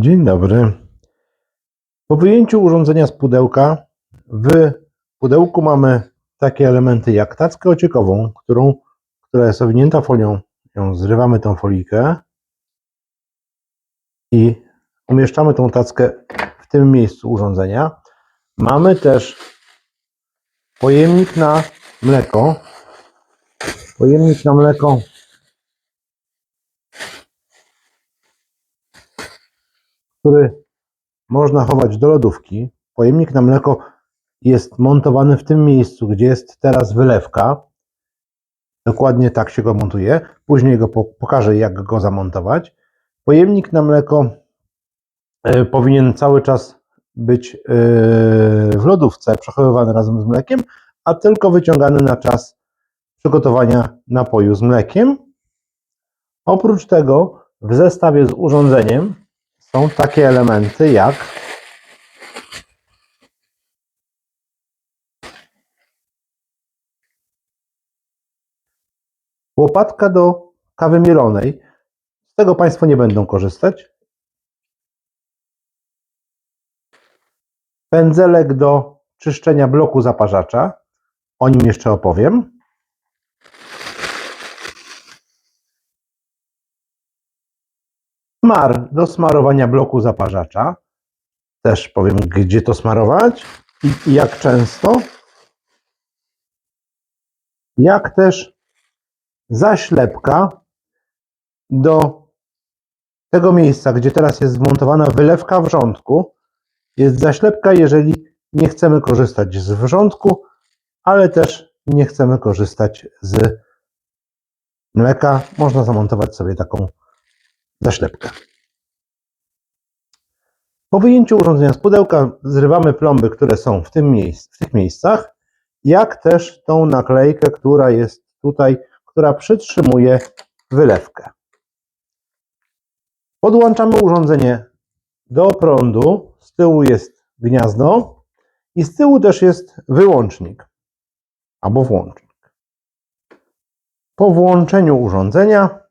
Dzień dobry. Po wyjęciu urządzenia z pudełka, w pudełku mamy takie elementy jak tackę ociekową, którą, która jest owinięta folią. Ją zrywamy tą folijkę i umieszczamy tą tackę w tym miejscu urządzenia. Mamy też pojemnik na mleko. Pojemnik na mleko który można chować do lodówki. Pojemnik na mleko jest montowany w tym miejscu, gdzie jest teraz wylewka. Dokładnie tak się go montuje. Później go po- pokażę, jak go zamontować. Pojemnik na mleko e, powinien cały czas być e, w lodówce, przechowywany razem z mlekiem, a tylko wyciągany na czas przygotowania napoju z mlekiem. Oprócz tego w zestawie z urządzeniem są takie elementy jak łopatka do kawy mielonej. Z tego Państwo nie będą korzystać. Pędzelek do czyszczenia bloku zaparzacza. O nim jeszcze opowiem. Smar do smarowania bloku zaparzacza. Też powiem, gdzie to smarować i jak często. Jak też zaślepka do tego miejsca, gdzie teraz jest zmontowana wylewka wrzątku. Jest zaślepka, jeżeli nie chcemy korzystać z wrzątku, ale też nie chcemy korzystać z mleka. Można zamontować sobie taką zaślepkę. Po wyjęciu urządzenia z pudełka zrywamy plomby, które są w, tym miejsc, w tych miejscach, jak też tą naklejkę, która jest tutaj, która przytrzymuje wylewkę. Podłączamy urządzenie do prądu. Z tyłu jest gniazdo i z tyłu też jest wyłącznik albo włącznik. Po włączeniu urządzenia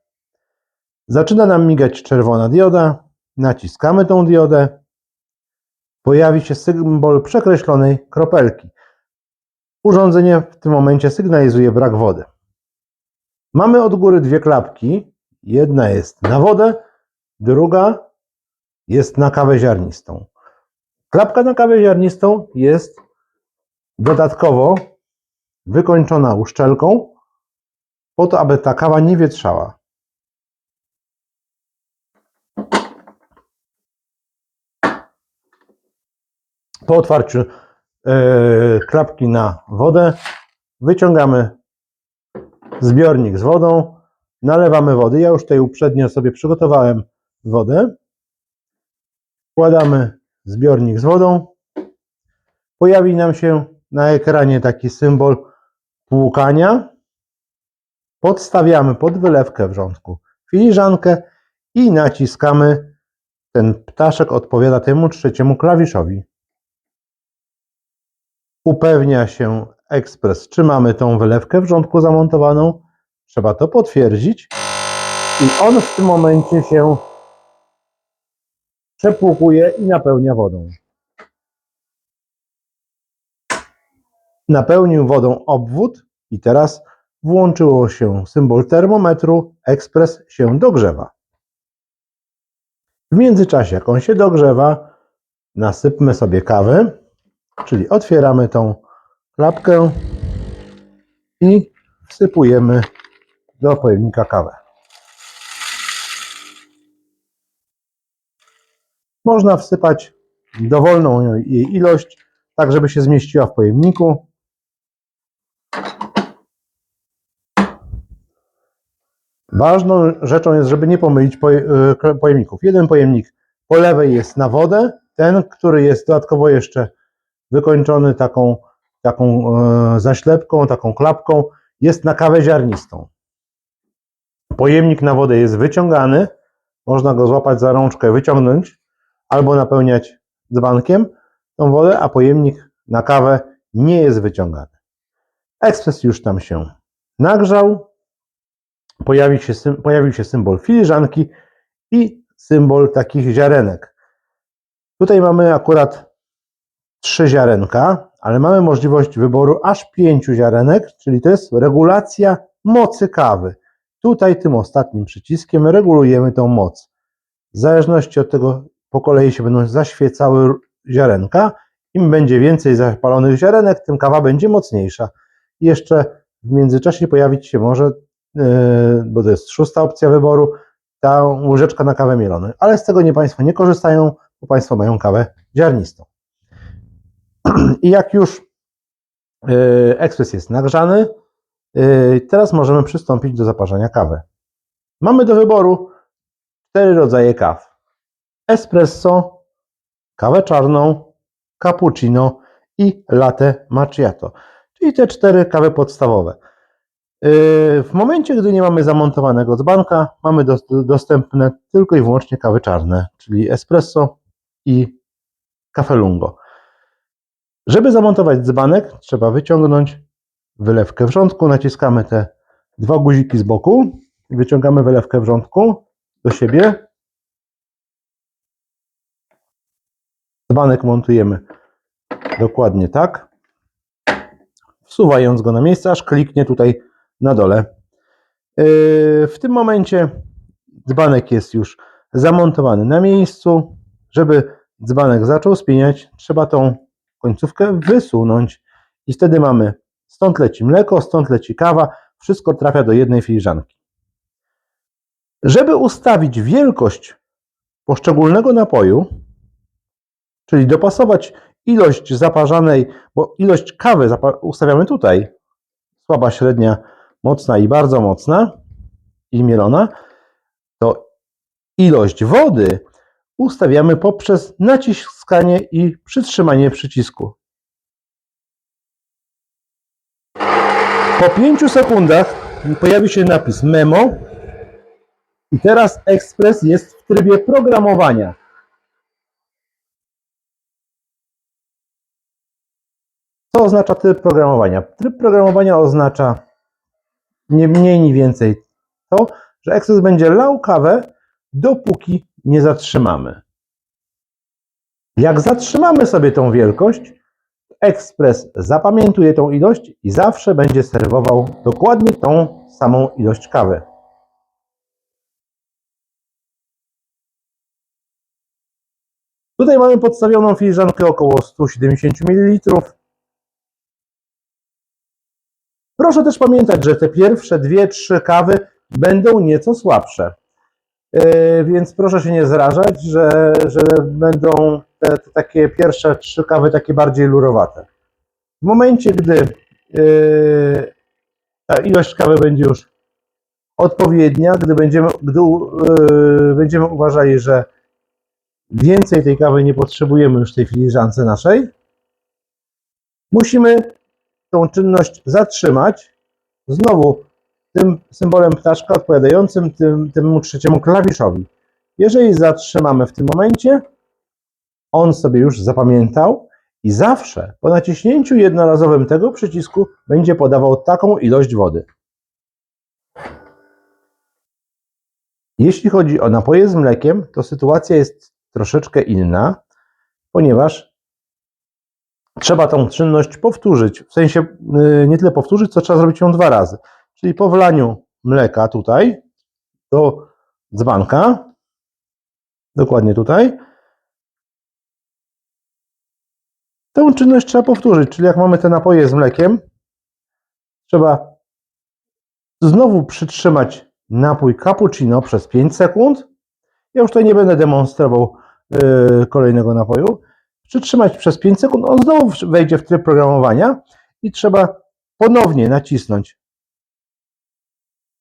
Zaczyna nam migać czerwona dioda. Naciskamy tą diodę. Pojawi się symbol przekreślonej kropelki. Urządzenie w tym momencie sygnalizuje brak wody. Mamy od góry dwie klapki. Jedna jest na wodę, druga jest na kawę ziarnistą. Klapka na kawę ziarnistą jest dodatkowo wykończona uszczelką, po to, aby ta kawa nie wietrzała. Po otwarciu e, klapki na wodę wyciągamy zbiornik z wodą, nalewamy wody. Ja już tutaj uprzednio sobie przygotowałem wodę. Wkładamy zbiornik z wodą. Pojawi nam się na ekranie taki symbol płukania. Podstawiamy pod wylewkę wrzątku filiżankę i naciskamy. Ten ptaszek odpowiada temu trzeciemu klawiszowi upewnia się ekspres, czy mamy tą wylewkę wrzątku zamontowaną. Trzeba to potwierdzić. I on w tym momencie się przepłukuje i napełnia wodą. Napełnił wodą obwód i teraz włączyło się symbol termometru. Ekspres się dogrzewa. W międzyczasie, jak on się dogrzewa, nasypmy sobie kawy. Czyli otwieramy tą klapkę i wsypujemy do pojemnika kawę. Można wsypać dowolną jej ilość, tak żeby się zmieściła w pojemniku. Ważną rzeczą jest, żeby nie pomylić e, pojemników. Jeden pojemnik po lewej jest na wodę, ten, który jest dodatkowo jeszcze wykończony taką, taką e, zaślepką, taką klapką, jest na kawę ziarnistą. Pojemnik na wodę jest wyciągany, można go złapać za rączkę, wyciągnąć, albo napełniać dzbankiem tą wodę, a pojemnik na kawę nie jest wyciągany. Ekspres już tam się nagrzał, pojawi się, pojawił się symbol filiżanki i symbol takich ziarenek. Tutaj mamy akurat trzy ziarenka, ale mamy możliwość wyboru aż pięciu ziarenek, czyli to jest regulacja mocy kawy. Tutaj tym ostatnim przyciskiem regulujemy tą moc. W zależności od tego po kolei się będą zaświecały ziarenka. Im będzie więcej zapalonych ziarenek, tym kawa będzie mocniejsza. Jeszcze w międzyczasie pojawić się może, yy, bo to jest szósta opcja wyboru, ta łyżeczka na kawę mieloną. Ale z tego nie Państwo nie korzystają, bo Państwo mają kawę ziarnistą. I jak już yy, ekspres jest nagrzany, yy, teraz możemy przystąpić do zaparzania kawy. Mamy do wyboru cztery rodzaje kaw. Espresso, kawę czarną, cappuccino i latte macchiato. Czyli te cztery kawy podstawowe. Yy, W momencie, gdy nie mamy zamontowanego dzbanka, mamy dos- dostępne tylko i wyłącznie kawy czarne, czyli espresso i kafe lungo. Żeby zamontować dzbanek, trzeba wyciągnąć wylewkę wrzątku, naciskamy te dwa guziki z boku, wyciągamy wylewkę wrzątku do siebie. Dzbanek montujemy dokładnie tak, wsuwając go na miejsce, aż kliknie tutaj na dole. Yy, W tym momencie dzbanek jest już zamontowany na miejscu. Żeby dzbanek zaczął spieniać, trzeba tą końcówkę wysunąć i wtedy mamy stąd leci mleko, stąd leci kawa, wszystko trafia do jednej filiżanki. Żeby ustawić wielkość poszczególnego napoju, czyli dopasować ilość zaparzanej, bo ilość kawy ustawiamy tutaj, słaba, średnia, mocna i bardzo mocna i mielona, to ilość wody ustawiamy poprzez naciskanie i przytrzymanie przycisku. Po 5 sekundach pojawi się napis memo i teraz ekspres jest w trybie programowania. Co oznacza tryb programowania? Tryb programowania oznacza nie mniej, ni więcej to, że ekspres będzie lał kawę, dopóki nie zatrzymamy. Jak zatrzymamy sobie tą wielkość, ekspres zapamiętuje tą ilość i zawsze będzie serwował dokładnie tą samą ilość kawy. Tutaj mamy podstawioną filiżankę około 170 ml. Proszę też pamiętać, że te pierwsze dwie, trzy kawy będą nieco słabsze. Yy, Więc proszę się nie zrażać, że, że będą te, te takie pierwsze trzy kawy takie bardziej lurowate. W momencie, gdy yy, ta ilość kawy będzie już odpowiednia, gdy będziemy, gdy yy, będziemy uważali, że więcej tej kawy nie potrzebujemy już w tej filiżance naszej, musimy tą czynność zatrzymać. Znowu tym symbolem ptaszka odpowiadającym tym, temu trzeciemu klawiszowi. Jeżeli zatrzymamy w tym momencie, on sobie już zapamiętał i zawsze po naciśnięciu jednorazowym tego przycisku będzie podawał taką ilość wody. Jeśli chodzi o napoje z mlekiem, to sytuacja jest troszeczkę inna, ponieważ trzeba tą czynność powtórzyć. W sensie yy, nie tyle powtórzyć, co trzeba zrobić ją dwa razy. Czyli po wlaniu mleka tutaj do dzbanka, dokładnie tutaj, tę czynność trzeba powtórzyć. Czyli jak mamy te napoje z mlekiem, trzeba znowu przytrzymać napój cappuccino przez 5 sekund. Ja już tutaj nie będę demonstrował yy, kolejnego napoju. Przytrzymać przez 5 sekund, on znowu wejdzie w tryb programowania i trzeba ponownie nacisnąć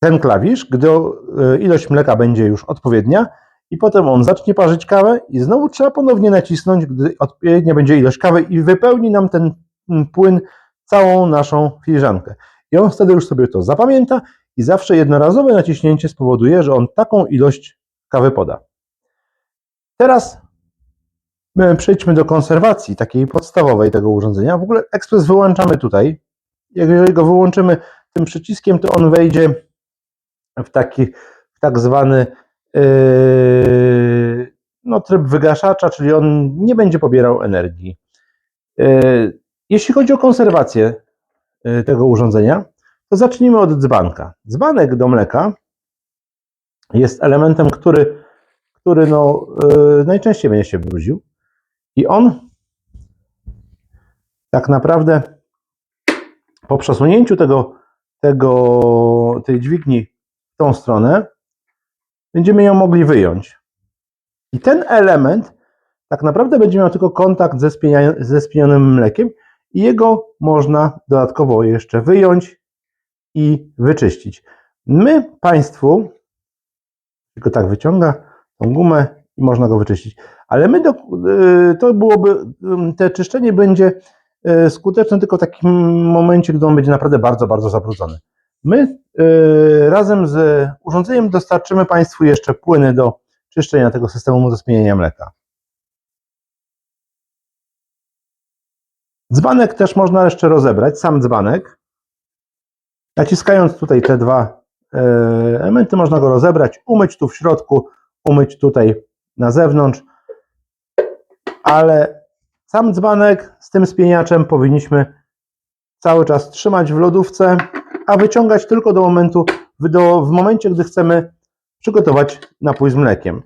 ten klawisz, gdy y, ilość mleka będzie już odpowiednia i potem on zacznie parzyć kawę i znowu trzeba ponownie nacisnąć, gdy odpowiednia będzie ilość kawy i wypełni nam ten mm, płyn całą naszą filiżankę. I on wtedy już sobie to zapamięta i zawsze jednorazowe naciśnięcie spowoduje, że on taką ilość kawy poda. Teraz my przejdźmy do konserwacji takiej podstawowej tego urządzenia. W ogóle ekspres wyłączamy tutaj. Jeżeli go wyłączymy tym przyciskiem, to on wejdzie w taki w tak zwany yy, no tryb wygaszacza, czyli on nie będzie pobierał energii. E, Jeśli chodzi o konserwację e, tego urządzenia, to zacznijmy od dzbanka. Dzbanek do mleka jest elementem, który, który no, e, najczęściej będzie się brudził i on tak naprawdę po przesunięciu tego, tego, tej dźwigni tą stronę będziemy ją mogli wyjąć. I ten element tak naprawdę będzie miał tylko kontakt ze, spienia, ze spienionym mlekiem i jego można dodatkowo jeszcze wyjąć i wyczyścić. My Państwu, tylko tak wyciąga tą gumę i można go wyczyścić, ale my do, y, to byłoby, te czyszczenie będzie y, skuteczne tylko w takim momencie, gdy on będzie naprawdę bardzo, bardzo zabrudzony. My razem z urządzeniem dostarczymy Państwu jeszcze płyny do czyszczenia tego systemu do spieniania mleka. Dzbanek też można jeszcze rozebrać, sam dzbanek. Naciskając tutaj te dwa e, elementy, można go rozebrać, umyć tu w środku, umyć tutaj na zewnątrz, ale sam dzbanek z tym spieniaczem powinniśmy cały czas trzymać w lodówce, a wyciągać tylko do momentu, do, w momencie, gdy chcemy przygotować napój z mlekiem.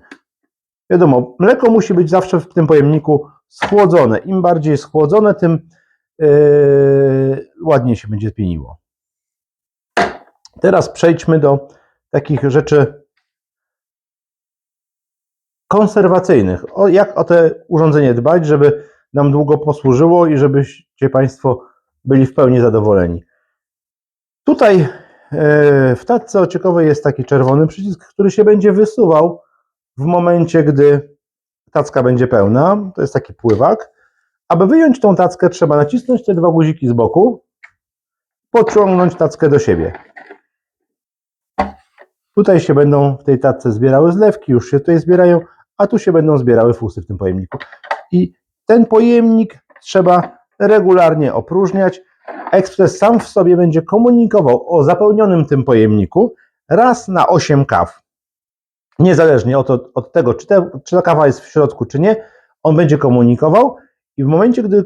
Wiadomo, mleko musi być zawsze w tym pojemniku schłodzone. Im bardziej schłodzone, tym yy, ładniej się będzie pieniło. Teraz przejdźmy do takich rzeczy konserwacyjnych. O, jak o te urządzenie dbać, żeby nam długo posłużyło i żebyście Państwo byli w pełni zadowoleni. Tutaj yy, w tacce ociekowej jest taki czerwony przycisk, który się będzie wysuwał w momencie, gdy tacka będzie pełna. To jest taki pływak. Aby wyjąć tą tackę, trzeba nacisnąć te dwa guziki z boku, pociągnąć tackę do siebie. Tutaj się będą w tej tacce zbierały zlewki, już się tutaj zbierają, a tu się będą zbierały fusy w tym pojemniku. I ten pojemnik trzeba regularnie opróżniać. Ekspres sam w sobie będzie komunikował o zapełnionym tym pojemniku raz na 8 kaw. Niezależnie od, od tego, czy, te, czy ta kawa jest w środku, czy nie, on będzie komunikował i w momencie, gdy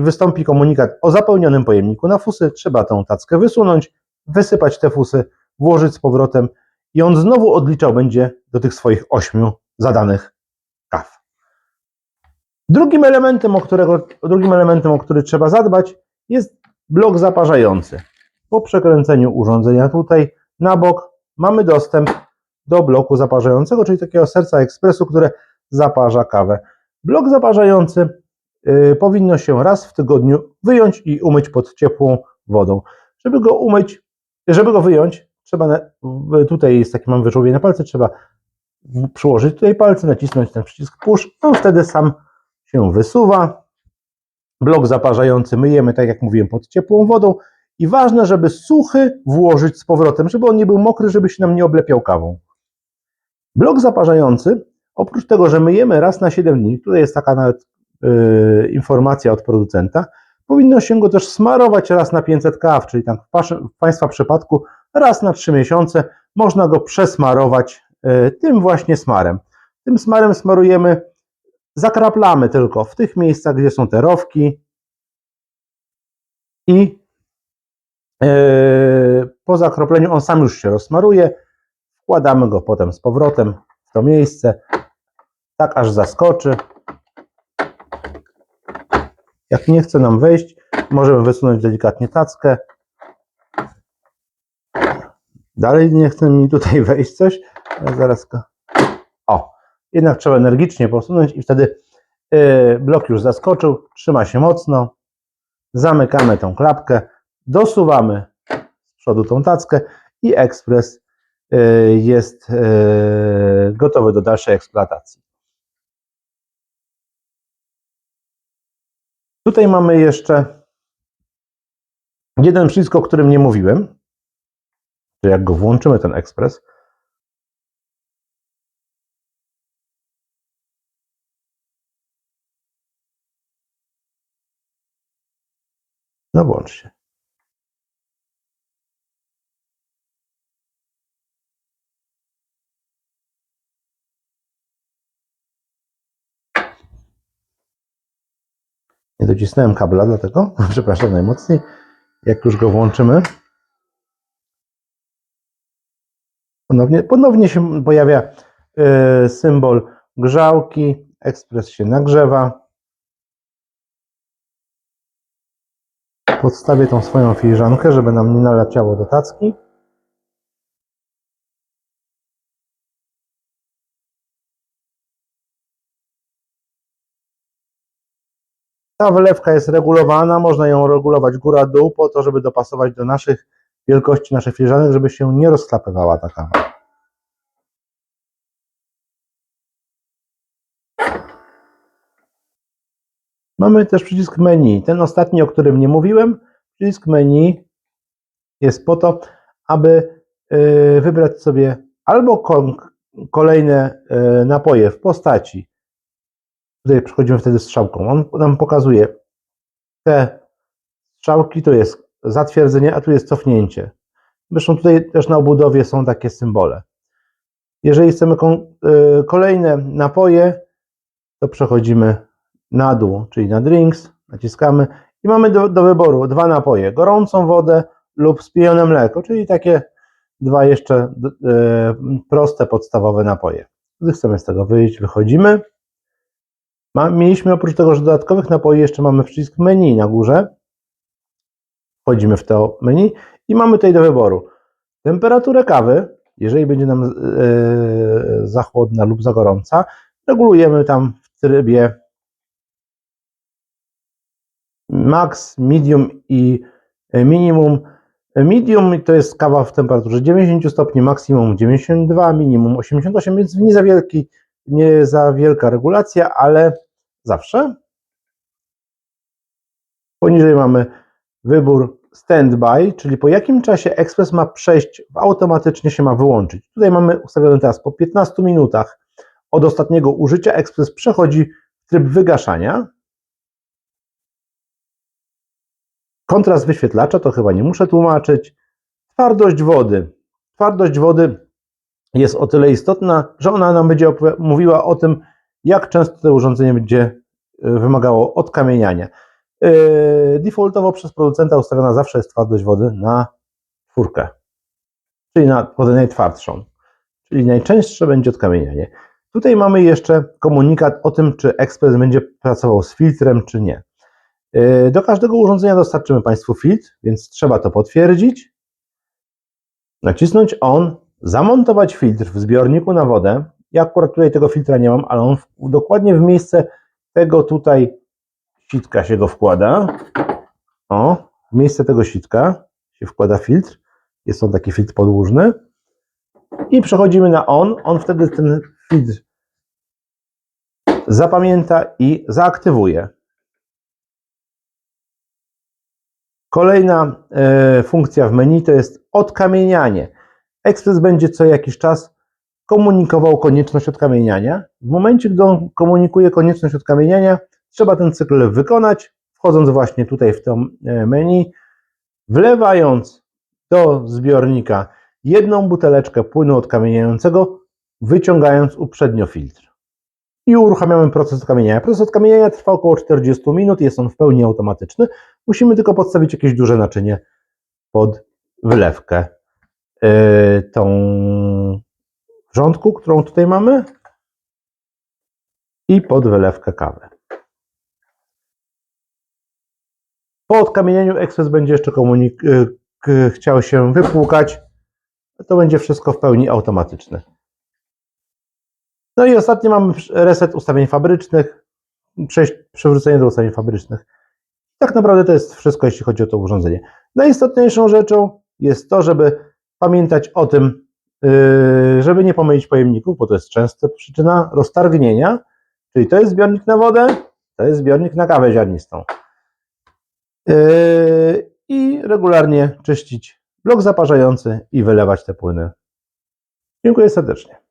wystąpi komunikat o zapełnionym pojemniku na fusy, trzeba tą tackę wysunąć, wysypać te fusy, włożyć z powrotem i on znowu odliczał będzie do tych swoich ośmiu zadanych kaw. Drugim elementem, o, którego, drugim elementem, o który trzeba zadbać, jest blok zaparzający. Po przekręceniu urządzenia tutaj na bok mamy dostęp do bloku zaparzającego, czyli takiego serca ekspresu, które zaparza kawę. Blok zaparzający y, powinno się raz w tygodniu wyjąć i umyć pod ciepłą wodą. Żeby go umyć, żeby go wyjąć, trzeba, tutaj jest taki mam wyżłobienie na palce, trzeba przyłożyć tutaj palce, nacisnąć ten przycisk push, on wtedy sam się wysuwa. Blok zaparzający myjemy, tak jak mówiłem, pod ciepłą wodą i ważne, żeby suchy włożyć z powrotem, żeby on nie był mokry, żeby się nam nie oblepiał kawą. Blok zaparzający, oprócz tego, że myjemy raz na 7 dni, tutaj jest taka nawet yy, informacja od producenta, powinno się go też smarować raz na 500 kaw, czyli tak w, w Państwa przypadku raz na 3 miesiące można go przesmarować yy, tym właśnie smarem. Tym smarem smarujemy, zakraplamy tylko w tych miejscach, gdzie są te rowki i yy, po zakropleniu on sam już się rozsmaruje, Wkładamy go potem z powrotem w to miejsce, tak aż zaskoczy. Jak nie chce nam wejść, możemy wysunąć delikatnie tackę. Dalej nie chce mi tutaj wejść coś, ale zaraz. O, jednak trzeba energicznie posunąć i wtedy yy, blok już zaskoczył, trzyma się mocno. Zamykamy tą klapkę, dosuwamy z przodu tą tackę i ekspres E, jest e, gotowy do dalszej eksploatacji. Tutaj mamy jeszcze jeden przycisk, o którym nie mówiłem. Że jak go włączymy, ten ekspres, No się Nie docisnąłem kabla, dlatego przepraszam najmocniej. Jak już go włączymy, ponownie, ponownie się pojawia y, symbol grzałki, ekspres się nagrzewa. Podstawię tą swoją filiżankę, żeby nam nie naleciało do tacki. Ta wylewka jest regulowana, można ją regulować góra-dół po to, żeby dopasować do naszych wielkości naszych filiżanek, żeby się nie rozklapywała ta kawa. Mamy też przycisk menu. Ten ostatni, o którym nie mówiłem, przycisk menu jest po to, aby y, wybrać sobie albo kolejne y, napoje w postaci. Tutaj przechodzimy wtedy strzałką. On nam pokazuje te strzałki, to jest zatwierdzenie, a tu jest cofnięcie. Zresztą tutaj też na obudowie są takie symbole. Jeżeli chcemy y, kolejne napoje, to przechodzimy na dół, czyli na drinks, naciskamy i mamy do, do wyboru dwa napoje, gorącą wodę lub spienione mleko, czyli takie dwa jeszcze e, proste, podstawowe napoje. Gdy chcemy z tego wyjść, wychodzimy. Mieliśmy oprócz tego, że dodatkowych napoi, jeszcze mamy przycisk menu na górze. Wchodzimy w to menu i mamy tutaj do wyboru temperaturę kawy, jeżeli będzie nam e, za chłodna lub za gorąca, regulujemy tam w trybie max, medium i e, minimum. Medium to jest kawa w temperaturze 90 stopni, maksimum 92, minimum 88, więc nie za wielki, nie za wielka regulacja, ale zawsze. Poniżej mamy wybór standby, czyli po jakim czasie ekspres ma przejść, automatycznie się ma wyłączyć. Tutaj mamy ustawione teraz po 15 minutach od ostatniego użycia ekspres przechodzi w tryb wygaszania. Kontrast wyświetlacza to chyba nie muszę tłumaczyć. Twardość wody. Twardość wody jest o tyle istotna, że ona nam będzie mówiła o tym, jak często to urządzenie będzie y, wymagało odkamieniania. Yy, Defaultowo przez producenta ustawiona zawsze jest twardość wody na czwórkę, czyli na wodę najtwardszą, czyli najczęstsze będzie odkamienianie. Tutaj mamy jeszcze komunikat o tym, czy ekspres będzie pracował z filtrem, czy nie. Yy, Do każdego urządzenia dostarczymy Państwu filtr, więc trzeba to potwierdzić. Nacisnąć on, zamontować filtr w zbiorniku na wodę. Ja akurat tutaj tego filtra nie mam, ale on w, dokładnie w miejsce tego tutaj sitka się go wkłada. O, w miejsce tego sitka się wkłada filtr. Jest on taki filtr podłużny. I przechodzimy na on. On wtedy ten filtr zapamięta i zaaktywuje. Kolejna e, funkcja w menu to jest odkamienianie. Ekspres będzie co jakiś czas komunikował konieczność odkamieniania. W momencie, gdy on komunikuje konieczność odkamieniania, trzeba ten cykl wykonać, wchodząc właśnie tutaj w to e, menu, wlewając do zbiornika jedną buteleczkę płynu odkamieniającego, wyciągając uprzednio filtr. I uruchamiamy proces odkamieniania. Proces odkamieniania trwa około 40 minut, jest on w pełni automatyczny. Musimy tylko podstawić jakieś duże naczynie pod wylewkę. Yy, tą wrzątku, którą tutaj mamy i pod wylewkę kawy. Po odkamienieniu ekspres będzie jeszcze komunik- y, chciał się wypłukać. To będzie wszystko w pełni automatyczne. No i ostatnie mamy reset ustawień fabrycznych, przejść, do ustawień fabrycznych. Tak naprawdę to jest wszystko, jeśli chodzi o to urządzenie. Najistotniejszą rzeczą jest to, żeby pamiętać o tym, yy, żeby nie pomylić pojemników, bo to jest częsta przyczyna roztargnienia. Czyli to jest zbiornik na wodę, to jest zbiornik na kawę ziarnistą. Yy, I regularnie czyścić blok zaparzający i wylewać te płyny. Dziękuję serdecznie.